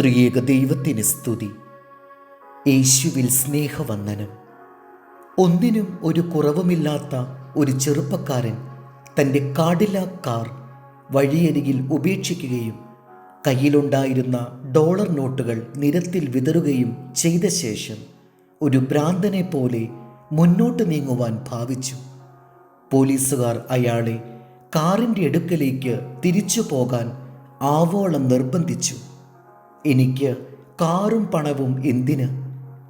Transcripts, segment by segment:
ത്രിയേക ദൈവത്തിന് സ്തുതി. യേശുവിൽ സ്നേഹവന്ദനം. ഒന്നിനും ഒരു കുറവുമില്ലാത്ത ഒരു ചെറുപ്പക്കാരൻ തന്റെ കാടില കാർ വഴിയരികിൽ ഉപേക്ഷിക്കുകയും കയ്യിലുണ്ടായിരുന്ന ഡോളർ നോട്ടുകൾ നിരത്തിൽ വിതറുകയും ചെയ്ത ശേഷം ഒരു ഭ്രാന്തനെ പോലെ മുന്നോട്ട് നീങ്ങുവാൻ ഭാവിച്ചു. പോലീസുകാർ അയാളെ കാറിന്റെ അടുക്കലേക്ക് തിരിച്ചു പോകാൻ ആവോളം നിർബന്ധിച്ചു. എനിക്ക് കാറും പണവും എന്തിന്?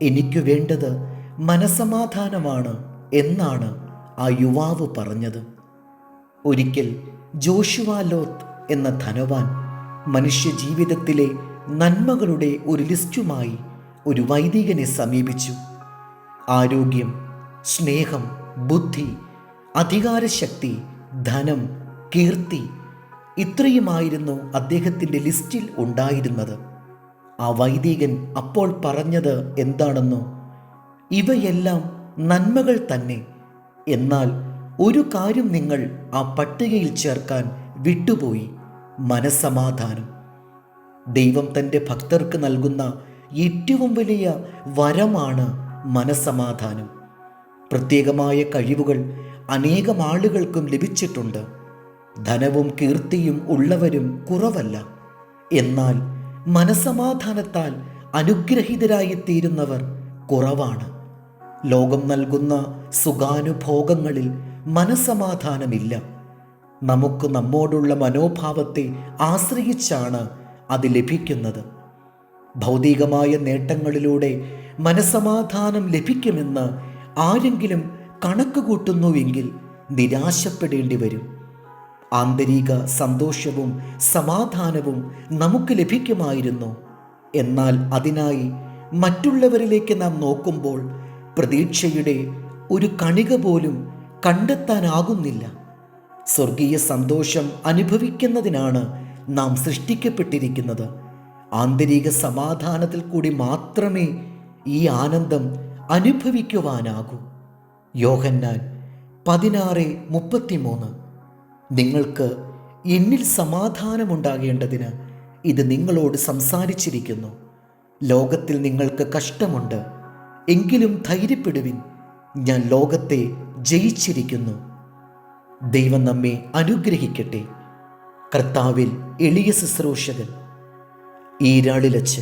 എനിക്ക് വേണ്ടത് മനസമാധാനമാണ് എന്നാണ് ആ യുവാവ് പറഞ്ഞത്. ഒരിക്കൽ ജോഷുവ ലോത്ത് എന്ന ധനവാൻ മനുഷ്യജീവിതത്തിലെ നന്മകളുടെ ഒരു ലിസ്റ്റുമായി ഒരു വൈദികനെ സമീപിച്ചു. ആരോഗ്യം സ്നേഹം ബുദ്ധി അധികാരശക്തി ധനം കീർത്തി ഇത്രയുമായിരുന്നു അദ്ദേഹത്തിന്റെ ലിസ്റ്റിൽ ഉണ്ടായിരുന്നത്. ആ വൈദികൻ അപ്പോൾ പറഞ്ഞത് എന്താണെന്നോ? ഇവയെല്ലാം നന്മകൾ തന്നെ. എന്നാൽ ഒരു കാര്യം നിങ്ങൾ ആ പട്ടികയിൽ ചേർക്കാൻ വിട്ടുപോയി. മനസ്സമാധാനം. ദൈവം തന്റെ ഭക്തർക്ക് നൽകുന്ന ഏറ്റവും വലിയ വരമാണ് മനസ്സമാധാനം. പ്രത്യേകമായ കഴിവുകൾ അനേകം ആളുകൾക്കും ലഭിച്ചിട്ടുണ്ട്. ധനവും കീർത്തിയും ഉള്ളവരും കുറവല്ല. എന്നാൽ മനസമാധാനത്താൽ അനുഗ്രഹീതരായി തീരുന്നവർ കുറവാണ്. ലോകം നൽകുന്ന സുഖാനുഭോഗങ്ങളിൽ മനസമാധാനമില്ല. നമുക്ക് നമ്മോടുള്ള മനോഭാവത്തെ ആശ്രയിച്ചാണ് അത് ലഭിക്കുന്നത്. ഭൗതികമായ നേട്ടങ്ങളിലൂടെ മനസമാധാനം ലഭിക്കുമെന്ന് ആരെങ്കിലും കണക്ക് കൂട്ടുന്നുവെങ്കിൽ നിരാശപ്പെടേണ്ടി വരും ആന്തരിക സന്തോഷവും സമാധാനവും നമുക്ക് ലഭിക്കുമായിരുന്നു. എന്നാൽ അതിനായി മറ്റുള്ളവരിലേക്ക് നാം നോക്കുമ്പോൾ പ്രതീക്ഷയുടെ ഒരു കണിക പോലും കണ്ടെത്താനാകുന്നില്ല. സ്വർഗീയ സന്തോഷം അനുഭവിക്കുന്നതിനാണ് നാം സൃഷ്ടിക്കപ്പെട്ടിരിക്കുന്നത്. ആന്തരിക സമാധാനത്തിൽ കൂടി മാത്രമേ ഈ ആനന്ദം അനുഭവിക്കുവാനാകൂ. യോഹന്നാൻ പതിനാറ് മുപ്പത്തിമൂന്ന്. നിങ്ങൾക്ക് എന്നിൽ സമാധാനമുണ്ടാകേണ്ടതിന് ഇത് നിങ്ങളോട് സംസാരിച്ചിരിക്കുന്നു. ലോകത്തിൽ നിങ്ങൾക്ക് കഷ്ടമുണ്ട്. എങ്കിലും ധൈര്യപ്പെടുവിൻ. ഞാൻ ലോകത്തെ ജയിച്ചിരിക്കുന്നു. ദൈവം നമ്മെ അനുഗ്രഹിക്കട്ടെ. കർത്താവിൽ എളിയ ശുശ്രൂഷകൻ. ഈരാളിലച്ച്